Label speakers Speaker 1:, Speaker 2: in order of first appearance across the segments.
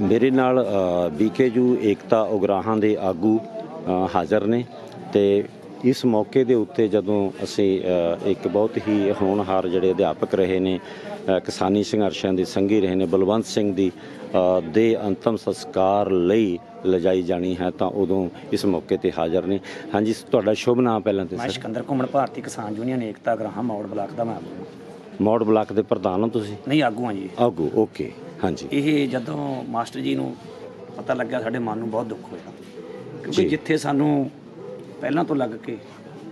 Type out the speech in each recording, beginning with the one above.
Speaker 1: ਮੇਰੇ ਨਾਲ ਬੀਕੇਯੂ ਏਕਤਾ ਉਗਰਾਹਾਂ ਦੇ ਆਗੂ ਹਾਜ਼ਰ ਨੇ ਤੇ ਇਸ ਮੌਕੇ ਦੇ ਉੱਤੇ ਜਦੋਂ ਅਸੀਂ ਇੱਕ ਬਹੁਤ ਹੀ ਹੋਣਹਾਰ ਜਿਹੜੇ ਅਧਿਆਪਕ ਰਹੇ ਨੇ ਕਿਸਾਨੀ ਸੰਘਰਸ਼ਾਂ ਦੇ ਸੰਗੀ ਰਹੇ ਨੇ ਬਲਵੰਤ ਸਿੰਘ ਦੀ ਦੇ ਅੰਤਮ ਸੰਸਕਾਰ ਲਈ ਲਿਜਾਈ ਜਾਣੀ ਹੈ ਤਾਂ ਉਦੋਂ ਇਸ ਮੌਕੇ ਤੇ ਹਾਜ਼ਰ ਨੇ। ਹਾਂਜੀ ਤੁਹਾਡਾ ਸ਼ੁਭ ਨਾਮ ਪਹਿਲਾਂ ਤੇ
Speaker 2: ਮੈਂ ਸਿਕੰਦਰ ਘੁੰਮਣ ਭਾਰਤੀ ਕਿਸਾਨ ਯੂਨੀਅਨ ਏਕਤਾ ਗ੍ਰਾਮ ਮੌੜ ਬਲਾਕ ਦਾ ਮੈਂ।
Speaker 1: ਮੌੜ ਬਲਾਕ ਦੇ ਪ੍ਰਧਾਨ ਹੋ ਤੁਸੀਂ?
Speaker 2: ਨਹੀਂ ਆਗੂ ਹਾਂ ਜੀ।
Speaker 1: ਆਗੂ ਓਕੇ। ਹਾਂਜੀ।
Speaker 2: ਇਹ ਜਦੋਂ ਮਾਸਟਰ ਜੀ ਨੂੰ ਪਤਾ ਲੱਗਿਆ ਸਾਡੇ ਮਨ ਨੂੰ ਬਹੁਤ ਦੁੱਖ ਹੋਇਆ। ਕਿਉਂਕਿ। ਜਿੱਥੇ ਸਾਨੂੰ ਪਹਿਲਾਂ ਤੋਂ ਲੱਗ ਕੇ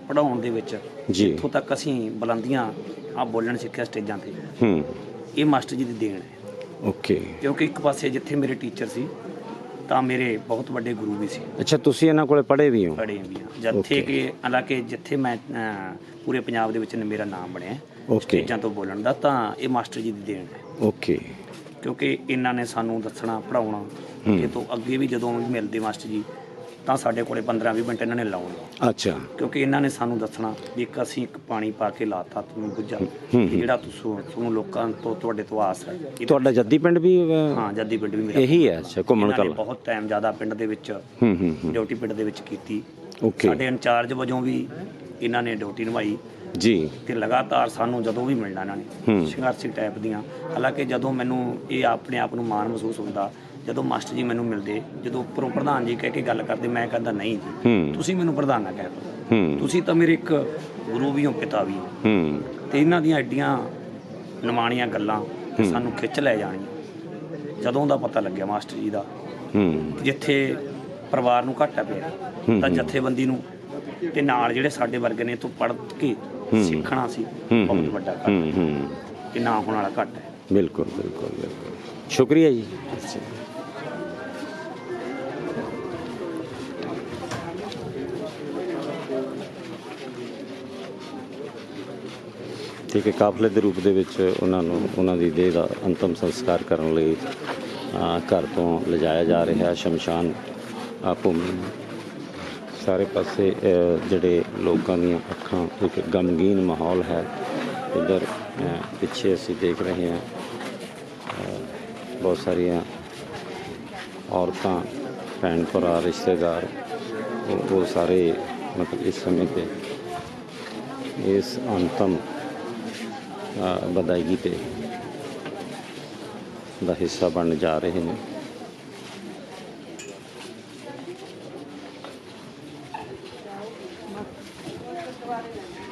Speaker 2: ਪੜਾਉਣ ਦੇ ਵਿੱਚ ਇੱਥੋਂ ਤੱਕ ਅਸੀਂ ਬੁਲੰਦੀਆਂ ਆ ਬੋਲਣ ਸਿੱਖਿਆ ਸਟੇਜਾਂ ਤੇ
Speaker 1: ਹੂੰ।
Speaker 2: ਇਹ ਮਾਸਟਰ ਜੀ ਦੀ ਦੇਣ ਹੈ।
Speaker 1: ਓਕੇ।
Speaker 2: ਕਿਉਂਕਿ ਇੱਕ ਪਾਸੇ ਜਿੱਥੇ ਮੇਰੇ ਟੀਚਰ ਸੀ ਤਾਂ ਮੇਰੇ ਬਹੁਤ ਵੱਡੇ ਗੁਰੂ ਵੀ ਸੀ।
Speaker 1: ਅੱਛਾ ਤੁਸੀਂ ਇਹਨਾਂ ਕੋਲੇ ਪੜ੍ਹੇ ਵੀ ਹੋ?
Speaker 2: ਪੜ੍ਹੇ ਵੀ ਆ ਜਿੱਥੇ. ਕਿ ਹਾਲਾਂਕਿ ਜਿੱਥੇ ਮੈਂ ਪੂਰੇ ਪੰਜਾਬ ਦੇ ਵਿੱਚ ਮੇਰਾ ਨਾਮ ਬਣਿਆ. ਸਟੇਜਾਂ ਤੋਂ ਬੋਲਣ ਦਾ ਤਾਂ ਇਹ ਮਾਸਟਰ ਜੀ ਦੀ ਦੇਣ ਹੈ।
Speaker 1: ਓਕੇ।
Speaker 2: ਕਿਉਂਕਿ ਇਹਨਾਂ ਨੇ ਸਾਨੂੰ ਦੱਸਣਾ ਪੜਾਉਣਾ। ਇਹ ਤੋਂ ਅੱਗੇ ਵੀ ਜਦੋਂ ਵੀ ਮਿਲਦੇ ਮਾਸਟਰ ਜੀ ਤਾਂ ਸਾਡੇ ਕੋਲੇ 15 20 ਮਿੰਟ ਇਹਨਾਂ ਨੇ ਲਾਉਣੇ।
Speaker 1: ਅੱਛਾ।
Speaker 2: ਕਿਉਂਕਿ ਇਹਨਾਂ ਨੇ ਸਾਨੂੰ ਦੱਸਣਾ ਵੀ ਇੱਕ ਅਸੀਂ ਇੱਕ ਪਾਣੀ ਪਾ ਕੇ ਲਾਤਾ ਤੁਹਾਨੂੰ ਬੁੱਝਾ। ਜਿਹੜਾ ਤੁਸੀਂ ਤੁਹਾਨੂੰ ਲੋਕਾਂ ਤੋਂ ਤੁਹਾਡੇ ਤੋਂ ਆਸ ਹੈ।
Speaker 1: ਤੁਹਾਡਾ ਜੱਦੀ ਪਿੰਡ ਵੀ
Speaker 2: ਹਾਂ ਜੱਦੀ ਪਿੰਡ ਵੀ ਮੇਰਾ
Speaker 1: ਇਹੀ ਹੈ ਅੱਛਾ ਘੁੰਮਣ ਕਲ
Speaker 2: ਬਹੁਤ ਟਾਈਮ ਜ਼ਿਆਦਾ ਪਿੰਡ ਦੇ ਵਿੱਚ
Speaker 1: ਹੂੰ ਹੂੰ ਹੂੰ।
Speaker 2: ਡਿਊਟੀ ਪਿੰਡ ਦੇ ਵਿੱਚ ਕੀਤੀ।
Speaker 1: ਓਕੇ
Speaker 2: ਸਾਡੇ ਇੰਚਾਰਜ ਵਜੋਂ ਵੀ ਇਹਨਾਂ ਨੇ ਡਿਊਟੀ ਨਿਭਾਈ।
Speaker 1: ਜੀ।
Speaker 2: ਤੇ ਲਗਾਤਾਰ ਸਾਨੂੰ ਜਦੋਂ ਵੀ ਮਿਲਣਾ ਇਹਨਾਂ ਨੇ। ਸੰਘਰਸ਼ੀ ਟਾਈਪ ਦੀਆਂ। ਹਾਲਾਂਕਿ ਜਦੋਂ ਮੈਨੂੰ ਇਹ ਆਪਣੇ ਆਪ ਨੂੰ ਮਾਣ ਮਹਿਸੂਸ ਹੁੰਦਾ ਜਦੋਂ ਮਾਸਟਰ ਜੀ ਮੈਨੂੰ ਮਿਲਦੇ ਜਦੋਂ ਉੱਪਰੋਂ ਪ੍ਰਧਾਨ ਜੀ ਕਹਿ ਕੇ ਗੱਲ ਕਰਦੇ ਮੈਂ ਕਹਿੰਦਾ ਨਹੀਂ ਜੀ ਤੁਸੀਂ ਮੈਨੂੰ ਪ੍ਰਧਾਨ ਨਾ ਕਹਿ ਦਿਓ। ਤੁਸੀਂ ਤਾਂ ਮੇਰੇ ਇੱਕ ਗੁਰੂ ਵੀ ਹੋ ਪਿਤਾ ਵੀ ਹੋ। ਤੇ ਇਹਨਾਂ ਦੀਆਂ ਐਡੀਆਂ ਨਿਮਾਣੀਆਂ ਗੱਲਾਂ ਸਾਨੂੰ ਖਿੱਚ ਲੈ ਜਾਣੀਆਂ ਜਦੋਂ ਦਾ ਪਤਾ ਲੱਗਿਆ ਮਾਸਟਰ ਜੀ ਦਾ ਜਿੱਥੇ ਪਰਿਵਾਰ ਨੂੰ ਘਾਟਾ ਪਿਆ ਤਾਂ। ਜਥੇਬੰਦੀ ਨੂੰ ਤੇ ਨਾਲ ਜਿਹੜੇ ਸਾਡੇ ਵਰਗੇ ਨੇ ਤੋਂ ਪੜ੍ਹ ਕੇ। ਸਿੱਖਣਾ ਸੀ। ਬਹੁਤ ਵੱਡਾ ਘਾਟਾ।
Speaker 1: ਹੂੰ। ਹੂੰ
Speaker 2: ਕਿ ਨਾ ਹੋਣ ਵਾਲਾ ਘਾਟਾ ਹੈ।
Speaker 1: ਬਿਲਕੁਲ ਬਿਲਕੁਲ ਬਿਲਕੁਲ। ਸ਼ੁਕਰੀਆ ਜੀ। ਠੀਕ ਹੈ ਕਾਫਲੇ ਦੇ ਰੂਪ ਦੇ ਵਿੱਚ ਉਹਨਾਂ ਨੂੰ ਉਹਨਾਂ ਦੀ ਦੇਹ ਦਾ ਅੰਤਮ ਸੰਸਕਾਰ ਕਰਨ ਲਈ ਘਰ ਤੋਂ ਲਿਜਾਇਆ ਜਾ ਰਿਹਾ ਸ਼ਮਸ਼ਾਨ ਭੂਮੀ। ਸਾਰੇ ਪਾਸੇ ਜਿਹੜੇ ਲੋਕਾਂ ਦੀਆਂ ਅੱਖਾਂ ਇੱਕ ਗਮਗੀਨ ਮਾਹੌਲ ਹੈ। ਇਧਰ ਪਿੱਛੇ ਅਸੀਂ ਦੇਖ ਰਹੇ ਹਾਂ ਬਹੁਤ ਸਾਰੀਆਂ ਔਰਤਾਂ ਭੈਣ ਭਰਾ ਰਿਸ਼ਤੇਦਾਰ ਉਹ ਸਾਰੇ ਮਤਲਬ ਇਸ ਸਮੇਂ ਤੇ ਇਸ ਅੰਤਮ ਅ, ਤੇ ਦਾ ਹਿੱਸਾ ਬਣ ਜਾ ਰਹੇ ਨੇ। Gracias.